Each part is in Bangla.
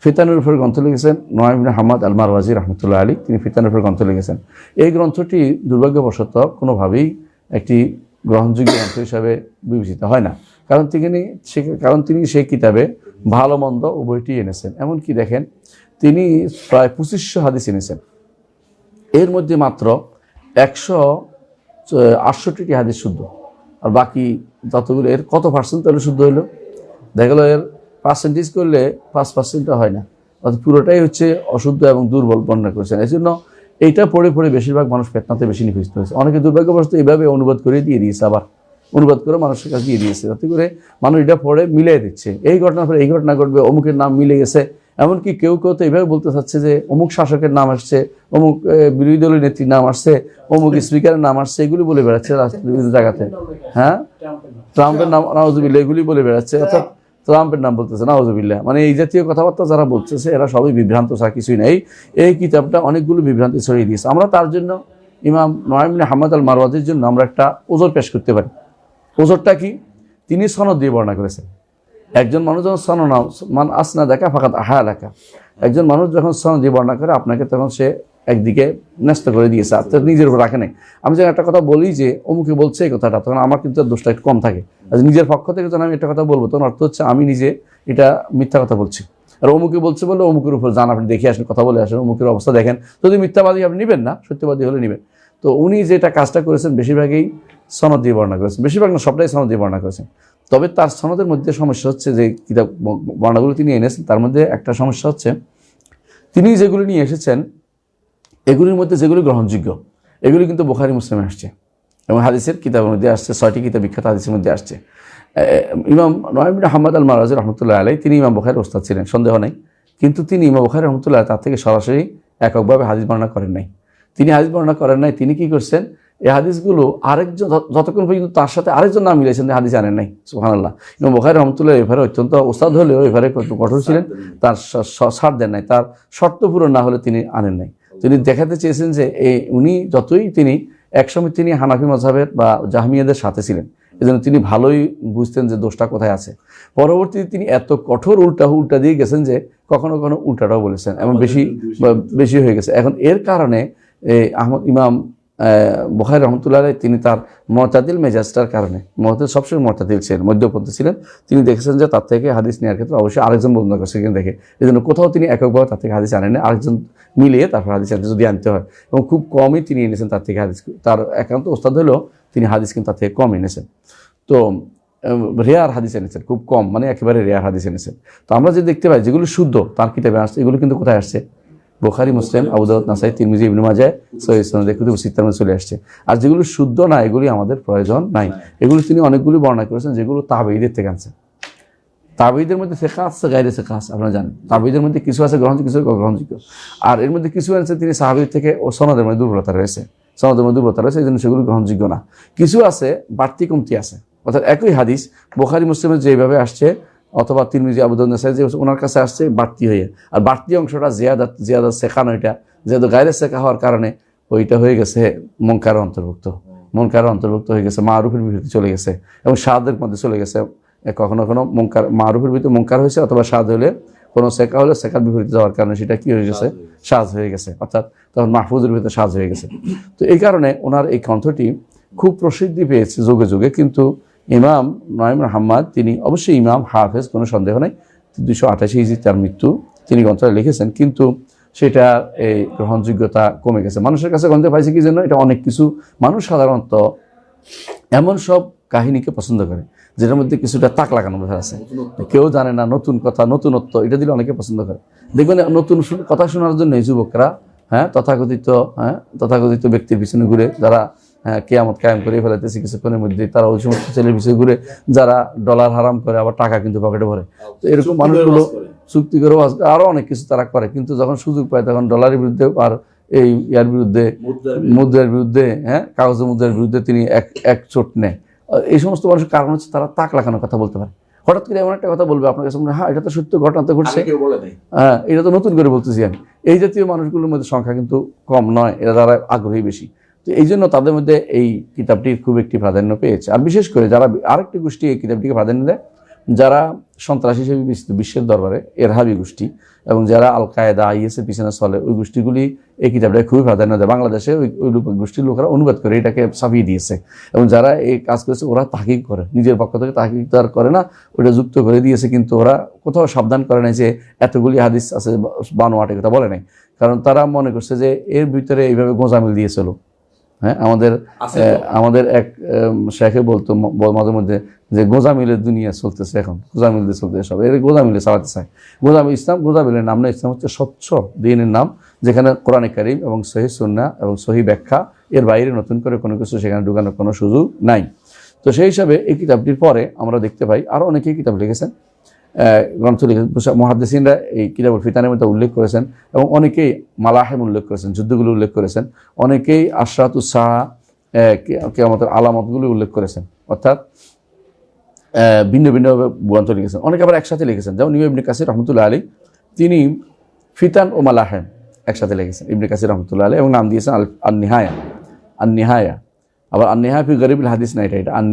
ফিতানের উপর গ্রন্থ লিখেছেন নয়মিন হাম্মদ আলমার মারওয়াজি রহমতুল্লাহ আলী তিনি ফিতানুর উপর গ্রন্থ লিখেছেন। এই গ্রন্থটি দুর্ভাগ্যবশত কোনোভাবেই একটি গ্রহণযোগ্য গ্রন্থ হিসাবে বিবেচিত হয় না। কারণ তিনি সে- কারণ তিনি সেই কিতাবে ভালো মন্দ উভয়টি এনেছেন। এমনকি দেখেন, তিনি প্রায় পঁচিশশো হাদিস এনেছেন। এর মধ্যে মাত্র একশো আটষট্টিটি হাদিস শুদ্ধ। আর বাকি যতগুলো, এর কত পার্সেন্ট তাহলে শুদ্ধ হইল? দেখা গেলো এর পার্সেন্টেজ করলে পাঁচ পার্সেন্টটা হয় না। অর্থাৎ পুরোটাই হচ্ছে অশুদ্ধ এবং দুর্বল বর্ণনা করেছেন। এই জন্য এইটা পড়ে পড়ে বেশিরভাগ মানুষ ফেতনাতে বেশি নিপীড়িত হয়েছে। অনেকে দুর্ভাগ্যবশত এইভাবে অনুবাদ করে দিয়ে দিয়েছে আবার। অনুবাদ করে মানুষের কাছে দিয়ে দিয়েছে। তাতে করে মানুষ এটা পড়ে মিলিয়ে দিচ্ছে। এই ঘটনার পরে এই ঘটনা ঘটবে, অমুকের নাম মিলে গেছে। এমনকি কেউ কেউ তো এইভাবে বলতে চাচ্ছে যে, অমুক শাসকের নাম আসছে, অমুক বিরোধী দলের নেত্রীর নাম আসছে, অমুক স্পিকারের নাম আসছে, এগুলি বলে বেড়াচ্ছে বিভিন্ন জায়গাতে। হ্যাঁ? ট্রাম্পের নাম নাওজুবিল্লা এগুলি বলে বেড়াচ্ছে। অর্থাৎ ট্রাম্পের নাম বলতেছে না নাওজুবিল্লা মানে এই জাতীয় কথাবার্তা যারা বলতেছে, এরা সবই বিভ্রান্ত ছাড়া কিছুই নেই। এই কিতাবটা অনেকগুলো বিভ্রান্তি ছড়িয়ে দিয়েছে। আমরা তার জন্য ইমাম নয়মিন হাম্মদ আল মারওয়াজির জন্য আমরা একটা ওজোর পেশ করতে পারি। ওজোরটা কি? তিনি সনদ দিয়ে বর্ণনা করেছেন। একজন মানুষ যখন সনদ মান আসনা দেখা ফাঁকাত আহা লেখা একজন মানুষ যখন সনদ দিয়ে বর্ণনা করে, আপনাকে তখন সে একদিকে ন্যস্ত করে দিয়েছে আর তার নিজের উপর রাখে নাই। আমি যখন একটা কথা বলি যে অমুকে বলছে এই কথাটা তখন আমার কিন্তু দোষটা একটু কম থাকে। আর নিজের পক্ষ থেকে যখন আমি একটা কথা বলব তখন অর্থ হচ্ছে আমি নিজে এটা মিথ্যা কথা বলছি। আর অমুকে বলছে বলে অমুকের উপর যান আপনি দেখে আসেন কথা বলে আসেন অমুকের অবস্থা দেখেন। যদি মিথ্যাবাদী আপনি নেবেন না সত্যবাদী হলে নেবেন। তো উনি যেটা কাজটা করেছেন বেশিরভাগই সনদ দিয়ে বর্ণনা করেছেন। বেশিরভাগ না সবটাই সনদ দিয়ে বর্ণনা করেছেন। তবে তার সনদের মধ্যে সমস্যা হচ্ছে যে কিতাব বর্ণাগুলো তিনি এনেছেন তার মধ্যে একটা সমস্যা হচ্ছে তিনি যেগুলো নিয়ে এসেছেন এগুলির মধ্যে যেগুলি গ্রহণযোগ্য, এগুলি কিন্তু বোখারি, মুসলিমে আসছে এবং হাদিসের কিতাবের মধ্যে আসছে, ছয়টি কিতাব বিখ্যাত হাদিসের মধ্যে আসছে। ইমাম নয়মিন আহমদ আল মারাজ রহমতুল্লাহ আলাই তিনি ইমাম বোখারের ওস্তাদ ছিলেন, সন্দেহ নেই। কিন্তু তিনি ইমাম বোখারি রহমতুল্লাহ তার থেকে সরাসরি এককভাবে হাদিস বর্ণনা করেন নাই। তিনি হাদিস বর্ণনা করেন নাই, তিনি কি করছেন, এই হাদিসগুলো আরেকজন, যত- যতক্ষণ পর্যন্ত তার সাথে আরেকজন নাম মিলেছেন হাদিস আনেন নাই সুহানাল্লাহ ইমাম বোখারি রহমতুল্লাহ এভাবে অত্যন্ত ওস্তাদ হলেও এভাবে কঠোর ছিলেন, তার স- স- দেন নাই, তার শর্ত পূরণ না হলে তিনি আনেন নাই। তিনি দেখাতে চেয়েছেন যে এই উনি যতই তিনি একসময় তিনি হানাফি মজাবের বা জাহামিয়াদের সাথে ছিলেন। এজন্য তিনি ভালোই বুঝতেন যে দোষটা কোথায় আছে। পরবর্তীতে তিনি এত কঠোর উল্টা উল্টা দিয়ে গেছেন যে কখনো কখনো উল্টাটাও বলেছেন এমন বেশি বেশি হয়ে গেছে। এখন এর কারণে আহমদ ইমাম বখারি রহমতুল্লাহ তিনি তার মতাদিল মেজাজটার কারণে, মতাদিল সবসময় মতাদিল ছিলেন, মধ্যপন্থী ছিলেন। তিনি দেখেছেন যে তার থেকে হাদিস নেওয়ার ক্ষেত্রে অবশ্যই আরেকজন বন্ধ করছে কিন্তু দেখে। এই জন্য কোথাও তিনি এককভাবে তার থেকে হাদিস আনেন আরেকজন মিলিয়ে তারপর হাদিস আনতে যদি আনতে হয়। এবং খুব কমই তিনি এনেছেন তার থেকে হাদিস। তার একান্ত ওস্তাদ হলেও তিনি হাদিস কিন্তু তার থেকে কম এনেছেন। তো রেয়ার হাদিস এনেছেন, খুব কম মানে একেবারে রেয়ার হাদিস এনেছেন। তো আমরা যে দেখতে পাই যেগুলো শুদ্ধ, তার কিতাবে আসছে, এগুলো কিন্তু কোথায় আসছে? বোখারি, মুসলিম আবুদাউদ নাসাই, তিরমিজি, ইবনু মাজায় সৈয়দ সনদে কুতুব সিত্তার মধ্যে চলে আসছে। আর যেগুলো শুদ্ধ না, এগুলি আমাদের প্রয়োজন নাই। এগুলো তিনি অনেকগুলি বর্ণনা করেছেন, যেগুলো তাবেইদের থেকে আনছেন তাবেইদের মধ্যে শেখা আছে গাইরে শেখা আছে, আপনারা জানেন। তাবেইদের মধ্যে কিছু আছে গ্রহণযোগ্য, কিছু গ্রহণযোগ্য আর এর মধ্যে কিছু আছে, তিনি সাহাবির থেকে ও সনদের মধ্যে দুর্বলতা রয়েছে। সনদের মধ্যে দুর্বলতা রয়েছে এই জন্য সেগুলো গ্রহণযোগ্য না। কিছু আছে, বাড়তি কমতি আছে। অর্থাৎ একই হাদিস, বোখারি, মুসলিমের যেভাবে আসছে অথবা তিরমিজি আবুদুল নাসাই যে ওনার কাছে আসছে বাড়তি হয়ে। আর বাড়তি অংশটা জিয়াদাত জিয়াদাত শেখানো এটা। যেহেতু গায়ের শেখা হওয়ার কারণে ওইটা হয়ে গেছে মনকার অন্তর্ভুক্ত। মনকার অন্তর্ভুক্ত হয়ে গেছে মারুফের বিরুদ্ধে চলে গেছে এবং সাদের মধ্যে চলে গেছে। কখনো কখনো মঙ্কার মারুফের ভিতরে মঙ্কার হয়েছে অথবা স্বাদ হলে কোনো শেখা হলে শেখার বিপরীতে যাওয়ার কারণে সেটা কি হয়ে গেছে? সাজ হয়ে গেছে। অর্থাৎ তখন মাহফুজের ভিতরে সাজ হয়ে গেছে। তো এই কারণে ওনার এই কণ্ঠটি খুব প্রসিদ্ধি পেয়েছে যুগে যুগে। কিন্তু ইমাম নয়ম হাম্মাদ, তিনি অবশ্যই ইমাম হাফেজ, কোনো সন্দেহ নেই। দুশো আঠাশি ইজি তার মৃত্যু, তিনি গ্রন্থটা লিখেছেন, কিন্তু সেটা এই গ্রহণযোগ্যতা কমে গেছে। মানুষের কাছে গ্রন্থে পাইছে কি জন্য? এটা অনেক কিছু। মানুষ সাধারণত এমন সব কাহিনীকে পছন্দ করে, যেটার মধ্যে কিছুটা তাক লাগানো বোঝা আছে। কেউ জানে না, নতুন কথা, নতুনত্ব, এটা দিলে অনেকে পছন্দ করে। দেখবেন নতুন কথা শোনার জন্য এই যুবকরা হ্যাঁ তথাকথিত হ্যাঁ তথাকথিত ব্যক্তির পিছনে ঘুরে যারা কেয়ামত কায়েম করে ফেলাইতেছে কিছুক্ষণের মধ্যে। তারা ওই সমস্ত ছেলের পিছনে ঘুরে যারা ডলার হারাম করে আবার টাকা কিন্তু পকেটে ভরে। তো এরকম মানুষগুলো চুক্তি করে ওয়াজ করে, আরও অনেক কিছু তারা করে কিন্তু যখন সুযোগ পায় তখন ডলারের বিরুদ্ধে আর এই ইয়ার বিরুদ্ধে মুদ্রার বিরুদ্ধে। হ্যাঁ কাগজের মুদ্রার বিরুদ্ধে তিনি এক এক চোট নেয়। এই সমস্ত মানুষের কারণ হচ্ছে তারা তাক লাগানোর কথা বলতে পারে। হঠাৎ করে এমন একটা কথা বলবে আপনার কাছে মনে হয়, হ্যাঁ এটা তো সত্য ঘটনা তো ঘটছে। হ্যাঁ এটা তো নতুন করে বলতেছি আমি। এই জাতীয় মানুষগুলোর মধ্যে সংখ্যা কিন্তু কম নয় এরা যারা আগ্রহী বেশি। তো এই জন্য তাদের মধ্যে এই কিতাবটির খুব একটি প্রাধান্য পেয়েছে। আর বিশেষ করে যারা আরেকটি গোষ্ঠী এই কিতাবটিকে প্রাধান্য দেয়, যারা সন্ত্রাসী হিসেবে বিবেচিত বিশ্বের দরবারে এরহাবি গোষ্ঠী এবং যারা আল কায়দা আইএসের পিছনে চলে, ওই গোষ্ঠীগুলি এই কিতাবটা খুবই প্রাধান্য দেয়। বাংলাদেশে ওই ওই গোষ্ঠীর লোকেরা অনুবাদ করে, এটাকে ছাপিয়ে দিয়েছে। এবং যারা এই কাজ করেছে, ওরা তাহিক করে, নিজের পক্ষ থেকে তাহিক তো আর করে না, ওটা যুক্ত করে দিয়েছে, কিন্তু ওরা কোথাও সাবধান করে নাই যে এতগুলি হাদিস আছে বানোয়াটে কথা বলে নাই। কারণ তারা মনে করছে যে এর ভিতরে এইভাবে গোঁজামিল দিয়েছিল। হ্যাঁ আমাদের। আমাদের এক শেখে বলতো মাঝে মধ্যে যে গোজামিলের দুনিয়া চলতেছে এখন গোজামিল দিয়ে চলতেছে সব। এর গোজামিলে চালাতে চায়। গোজামিল ইসলাম গোজামিলের নাম না ইসলাম হচ্ছে স্বচ্ছ দিনের নাম যেখানে কোরআনে কারিম এবং সহি সুন্না এবং সহি ব্যাখ্যা এর বাইরে নতুন করে কোনো কিছু সেখানে ঢুকানোর কোনো সুযোগ নাই। তো সেই হিসাবে এই কিতাবটির পরে আমরা দেখতে পাই আরও অনেকেই কিতাব লিখেছেন। গ্রন্থ লিখেছেন মহাদ্দেসিনরা এই কিতাবুল ফিতানের মধ্যে উল্লেখ করেছেন এবং অনেকেই মালাহেম উল্লেখ করেছেন, যুদ্ধগুলো উল্লেখ করেছেন। অনেকেই আশরাতুসাহা কেয়ামতের আলামতগুলো উল্লেখ করেছেন। অর্থাৎ ভিন্ন ভিন্নভাবে গ্রন্থ লিখেছেন। অনেকে আবার একসাথে লিখেছেন। যেমন ইমাম ইবনে কাসির রহমতুল্লাহ আলী তিনি ফিতান ও মালাহেম একসাথে লিখেছেন। ইবনে কাসির রহমতুল্লাহ আলী এবং নাম দিয়েছেন আল নিহায়া আন আবার আন ফি গরিবুল হাদিস না এটা আন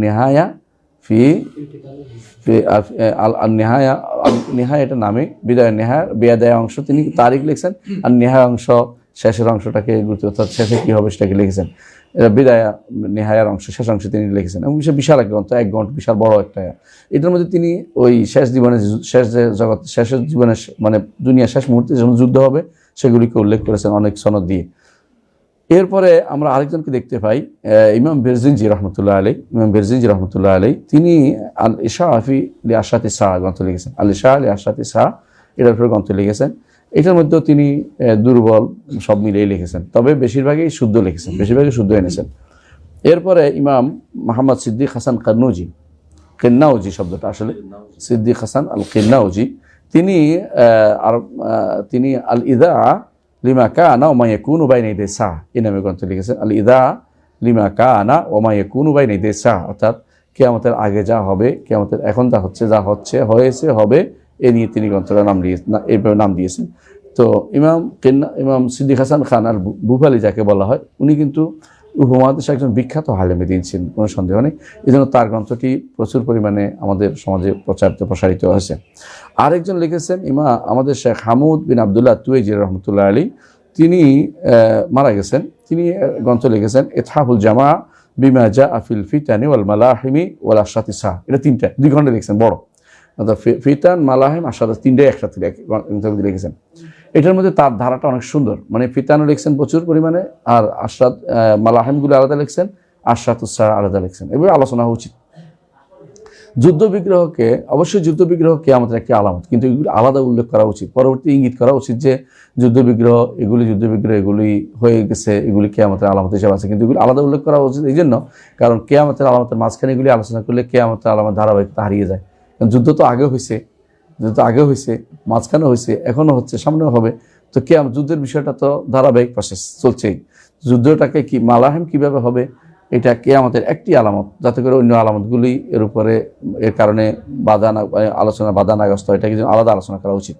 ফি আল নিহায়া নিহায়া এটা নামে, বিদায় নেহায়া বেয়াদায় অংশ তিনি তারিখ লিখছেন, আর নেহায়া অংশ, শেষের অংশটাকে গুরুত্ব, অর্থাৎ শেষে কী হবে সেটাকে লিখেছেন। এটা বিদায়া, নেহায়ার অংশ, শেষ অংশে তিনি লিখেছেন, এবং বিশাল বিশাল এক গ্রন্থ এক গ্রন্থ, বিশাল বড় একটা। এটার মধ্যে তিনি ওই শেষ জীবনে শেষ যে জগৎ, শেষের জীবনে মানে দুনিয়া শেষ মুহূর্তে যখন যুদ্ধ হবে, সেগুলিকে উল্লেখ করেছেন অনেক সনদ দিয়ে। এরপরে আমরা আরেকজনকে দেখতে পাই ইমাম বেরজিনজি রহমতুল্লাহ আলী ইমাম বেরজিনজি রহমতুল্লাহ আলী তিনি আল ইশা আফি লি আশাতি শাহ গ্রন্থ লিখেছেন। আল ইশা আলী আশাতি শাহ এটার উপরে গ্রন্থ লিখেছেন। এটার মধ্যেও তিনি দুর্বল, সব মিলিয়ে লিখেছেন। তবে বেশিরভাগই শুদ্ধ লিখেছেন, বেশিরভাগই শুদ্ধ এনেছেন। এরপরে ইমাম মোহাম্মদ সিদ্দিক হাসান কান্নুজি কেন্নাউজি শব্দটা আসলে, সিদ্দিক হাসান আল কেন্নাউজি তিনি আর তিনি আল ইদা লিমা কানা ওমাইয়া কুন উবাই নেই দে শাহ এই নামে গ্রন্থ লিখেছেন আল ইদা লিমা কানা ওমাইয়া কুন উবাই নেই দে শাহ অর্থাৎ কেয়ামতের আগে যা হবে কেয়ামতের এখন যা হচ্ছে যা হচ্ছে হয়েছে হবে এ নিয়ে তিনি গ্রন্থটা নাম দিয়ে এইভাবে নাম দিয়েছেন তো ইমাম কেন্না ইমাম সিদ্দিক হাসান খান আর বুফালি যাকে বলা হয় উনি কিন্তু উপমহাদেশে একজন বিখ্যাত হালেমে দিন ছিলেন, কোনো সন্দেহ নেই। এই জন্য তার গ্রন্থটি প্রচুর পরিমাণে আমাদের সমাজে প্রচারিত, প্রসারিত হয়েছে। আরেকজন লিখেছেন, ইমা, আমাদের Sheikh Hamud bin Abdullah Tuwaijri রহমতুল্লাহ আলী, তিনি মারা গেছেন। তিনি গ্রন্থ লিখেছেন এথাবুল জামা বিমা জা আফিল ফিতানি ওয়াল মালাহিমি ওয়াল আশাতি শাহ এটা তিনটা, দুই ঘণ্টা লিখেছেন, বড়। ফিতান, মালাহিম আশাদ তিনটাই একসাথে লেখ- লিখেছেন। এটার মধ্যে তার ধারাটা অনেক সুন্দর। মানে ফিতানও লিখছেন প্রচুর পরিমাণে, আর আশরাত মালাহিমগুলো আলাদা লিখছেন আশরাতুসাহ আলাদা লিখছেন। এভাবে আলোচনা উচিত। যুদ্ধ বিগ্রহকে, অবশ্যই যুদ্ধ বিগ্রহকে আমাদের একটি আলামত, কিন্তু এগুলি আলাদা উল্লেখ করা উচিত। পরবর্তী ইঙ্গিত করা উচিত যে, যুদ্ধ বিগ্রহ, এগুলি যুদ্ধ বিগ্রহ, এগুলি হয়ে গেছে, এগুলি কেয়ামতের আলামত হিসাবে আছে, কিন্তু এগুলি আলাদা উল্লেখ করা উচিত এই জন্য কারণ কেয়ামতের আলামতের মাঝখানে এগুলি আলোচনা করলে কেয়ামতের আলামত ধারাবাহিকতা হারিয়ে যায়। যুদ্ধ তো আগে হয়েছে যুদ্ধ আগে হয়েছে মাঝখানে হয়েছে এখনও হচ্ছে, সামনেও হবে। তো কেয়াম যুদ্ধের বিষয়টা তো ধারাবাহিক প্রসেস চলছেই। যুদ্ধটাকে কি, মালাহেম কীভাবে হবে, এটা কেয়ামতের একটি আলামত, যাতে করে অন্য আলামতগুলি এর উপরে, এর কারণে বাধা না, আলোচনা বাধা নাগ্রস্ত এটাকে আলাদা আলোচনা করা উচিত।